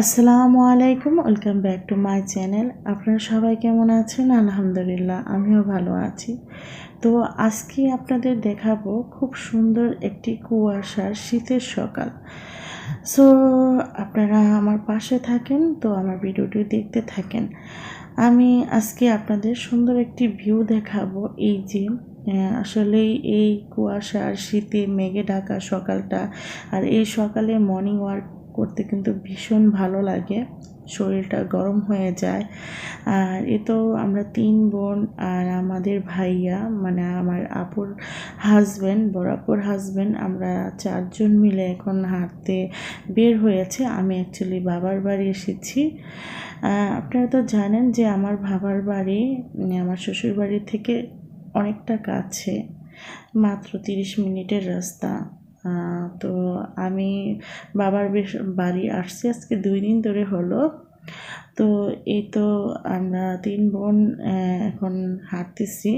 আসসালামু আলাইকুম, welcome back to my channel. আপনারা সবাই কেমন আছেন? আলহামদুলিল্লাহ, আমিও ভালো আছি। তো আজকে আপনাদের দেখাবো খুব সুন্দর একটি কুয়াশার শীতের সকাল। সো আপনারা আমার পাশে থাকেন, তো আমার ভিডিওটি দেখতে থাকেন। আমি আজকে আপনাদের সুন্দর একটি ভিউ দেখাবো। এই যে আসলে এই কুয়াশার শীতে মেঘে ঢাকা সকালটা আর এই সকালে মর্নিং ওয়ার্ক করতে কিন্তু ভীষণ ভালো লাগে। শরীরটা গরম হয়ে যায়। আর এ তো আমরা তিন বোন আর আমাদের ভাইয়া মানে আমার আপুর হাজব্যান্ড বড় আপুর হাজব্যান্ড আমরা চারজন মিলে এখন হাঁটতে বের হয়েছে। আমি অ্যাকচুয়ালি বাবার বাড়ি এসেছি। আপনারা তো জানেন যে আমার বাবার বাড়ি উম, আমার শ্বশুর বাড়ি থেকে অনেকটা কাছে মাত্র তিরিশ মিনিটের রাস্তা। তো আমি বাবার বেশ, বাড়ি আসছি আজকে দুই দিন ধরে হলো। তো এই তো আমরা তিন বোন এখন হাঁটতেছি।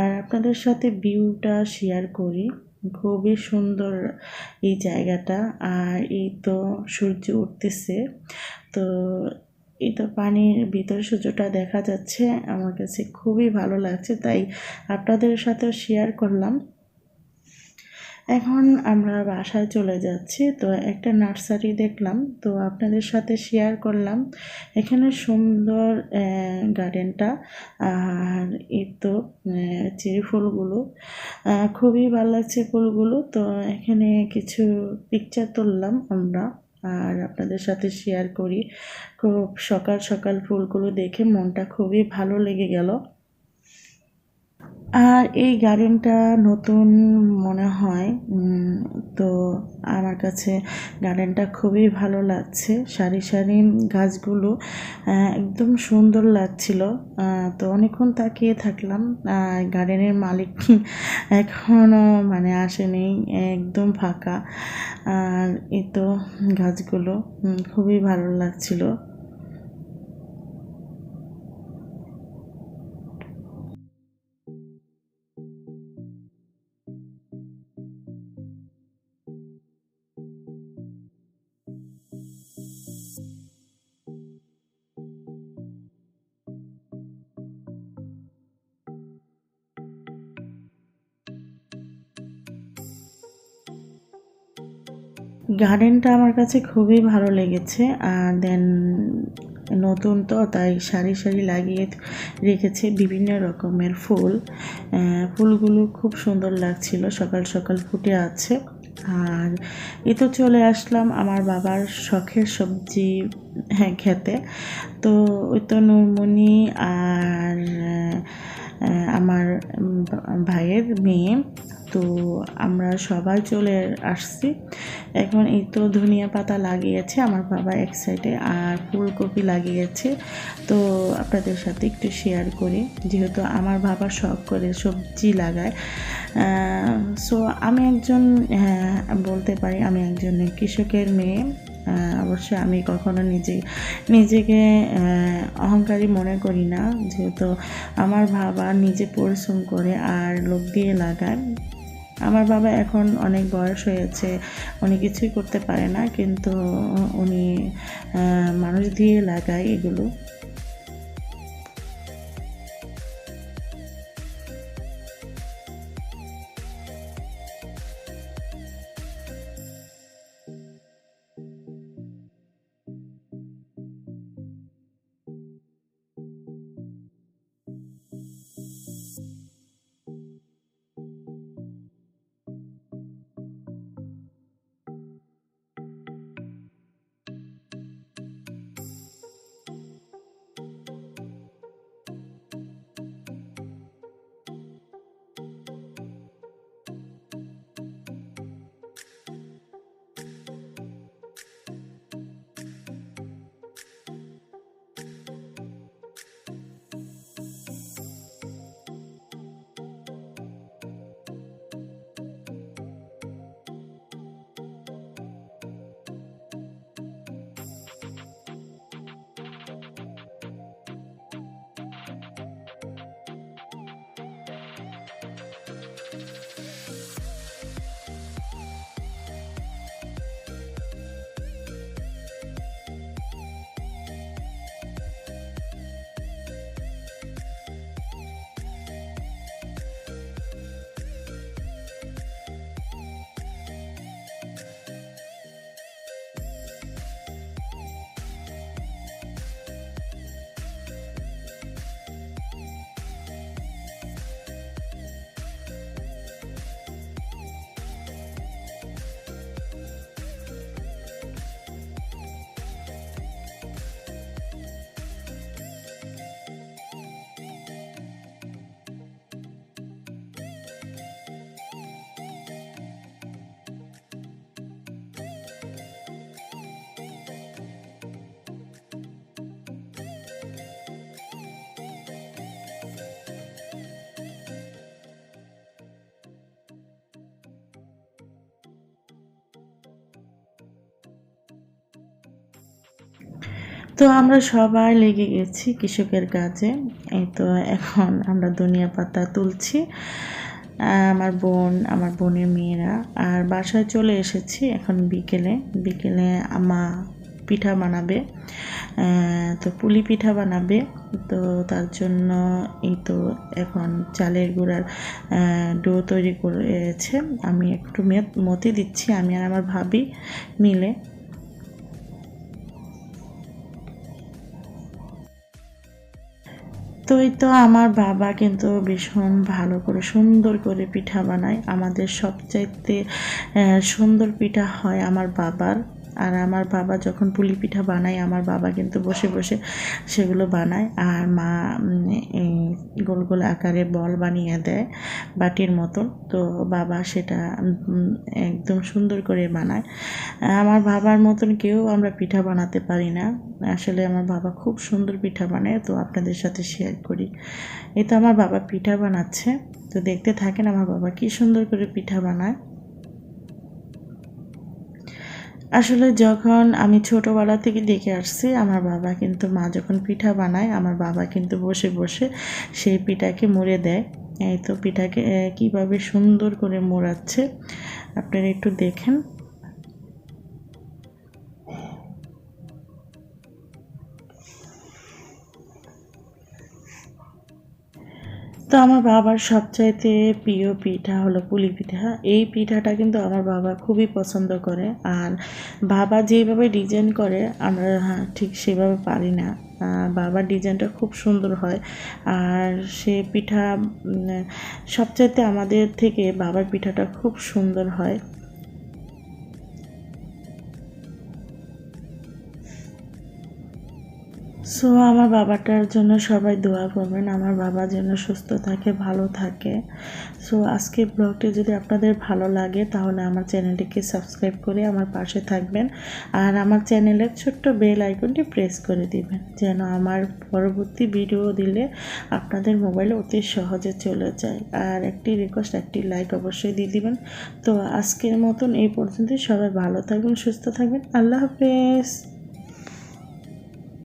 আর আপনাদের সাথে ভিউটা শেয়ার করি। খুবই সুন্দর এই জায়গাটা। আর এই তো সূর্য উঠতেছে। তো এই তো পানির ভিতরে সূর্যটা দেখা যাচ্ছে। আমার কাছে খুবই ভালো লাগছে। তাই আপনাদের সাথেও শেয়ার করলাম। এখন আমরা বাসায় চলে যাচ্ছি। তো একটা নার্সারি দেখলাম। তো আপনাদের সাথে শেয়ার করলাম। এখানে সুন্দর গার্ডেনটা আর এই তো চেরি ফুলগুলো। খুবই ভালো লাগছে ফুলগুলো। তো এখানে কিছু পিকচার তুললাম আমরা। আর আপনাদের সাথে শেয়ার করি। খুব সকাল সকাল ফুলগুলো দেখে মনটা খুবই ভালো লেগে গেল। আর এই গার্ডেনটা নতুন মনে হয় তো আমার কাছে গার্ডেনটা খুবই ভালো লাগছে। সারি সারি গাছগুলো একদম সুন্দর লাগছিল। তো অনেকক্ষণ তাকিয়ে থাকলাম গার্ডেনের মালিক এখনও মানে আসেনি, একদম ফাঁকা। আর এই তো গাছগুলো খুবই ভালো লাগছিল। গার্ডেনটা আমার কাছে খুবই ভালো লেগেছে, আর দেন নতুন তো, তাই সারি সারি লাগিয়ে রেখেছে বিভিন্ন রকমের ফুল। ফুলগুলো খুব সুন্দর লাগছিল, সকাল সকাল ফুটে আছে। আর এ তো চলে আসলাম আমার বাবার শখের সবজি হ্যাঁ খেতে। তো ওই তো নুরমণি আর আমার ভাইয়ের মেয়ে। তো আমরা সবাই চলে আসছি। এখন এই তো ধনিয়া পাতা লাগিয়েছে আমার বাবা এক সাইডে আর ফুলকপি লাগিয়েছে। তো আপনাদের সাথে একটু শেয়ার করি যেহেতু আমার বাবা শখ করে সবজি লাগায়। সো আমি একজন হ্যাঁ, বলতে পারি আমি একজন কৃষকের মেয়ে। অবশ্য আমি কখনো নিজে নিজেকে অহংকারী মনে করি না। যেহেতু আমার বাবা নিজে পরিশ্রম করে আর লোক দিয়ে লাগায়। আমার বাবা এখন অনেক বয়স হয়েছে, উনি কিছুই করতে পারে না, কিন্তু উনি মানুষ দিয়ে লাগায় এগুলো। তো আমরা সবাই লেগে গেছি কৃষকের কাজে। এই তো এখন আমরা ধনিয়া পাতা তুলছি। আমার বোন, আমার বোনের মেয়েরা। আর বাসায় চলে এসেছি এখন বিকেলে। বিকেলে আমা পিঠা বানাবে। তো পুলি পিঠা বানাবে। তো তার জন্য এই তো এখন চালের গুঁড়ার ডো তৈরি করেছে। আমি একটু মেত- মতে দিচ্ছি। আমি আর আমার ভাবি মিলে। তো এই তো আমার বাবা কিন্তু ভীষণ ভালো করে সুন্দর করে পিঠা বানায়। আমাদের সবচাইতে সুন্দর পিঠা হয় আমার বাবার। আর আমার বাবা যখন পুলি পিঠা বানায়, আমার বাবা কিন্তু বসে বসে সেগুলো বানায় আর মা গোল গোল আকারে বল বানিয়ে দেয় বাটির মতন। তো বাবা সেটা একদম সুন্দর করে বানায়। আমার বাবার মতন কেউ আমরা পিঠা বানাতে পারি না। আসলে আমার বাবা খুব সুন্দর পিঠা বানায়, তো আপনাদের সাথে শেয়ার করি। এই তো আমার বাবা পিঠা বানাচ্ছে। তো দেখতে থাকেন আমার বাবা কি সুন্দর করে পিঠা বানায়। আসলে যখন আমি ছোটোবেলা থেকে দেখে আসছি, আমার বাবা কিন্তু মা যখন পিঠা বানায়, আমার বাবা কিন্তু বসে বসে সেই পিঠাকে মুড়ে দেয়। এই তো পিঠাকে কীভাবে সুন্দর করে মোড়াচ্ছে, আপনারা একটু দেখেন। তো আমার বাবার সবচাইতে প্রিয় পিঠা হলো পুলি পিঠা। এই পিঠাটা কিন্তু আমার বাবা খুবই পছন্দ করে। আর বাবা যেভাবে ডিজাইন করে আমরা হ্যাঁ, ঠিক সেভাবে পারি না। বাবার ডিজাইনটা খুব সুন্দর হয়। আর সে পিঠা সবচাইতে আমাদের থেকে বাবার পিঠাটা খুব সুন্দর হয়। সো আমার বাবাটার জন্য সবাই দোয়া করবেন, আমার বাবা যেন সুস্থ থাকে, ভালো থাকে। সো আজকে ব্লগটি যদি আপনাদের ভালো লাগে, তাহলে আমার চ্যানেলটিকে সাবস্ক্রাইব করে আমার পাশে থাকবেন। আর আমার চ্যানেলের ছোট্ট বেল আইকনটি প্রেস করে দিবেন, যেন আমার পরবর্তী ভিডিও দিলে আপনাদের মোবাইলে অতি সহজে চলে যায়। আর একটি রিকোয়েস্ট একটি লাইক অবশ্যই দিয়ে দিবেন। তো আজকের মতন এই পর্যন্ত সবাই ভালো থাকবেন, সুস্থ থাকবেন। আল্লাহ হাফেজ।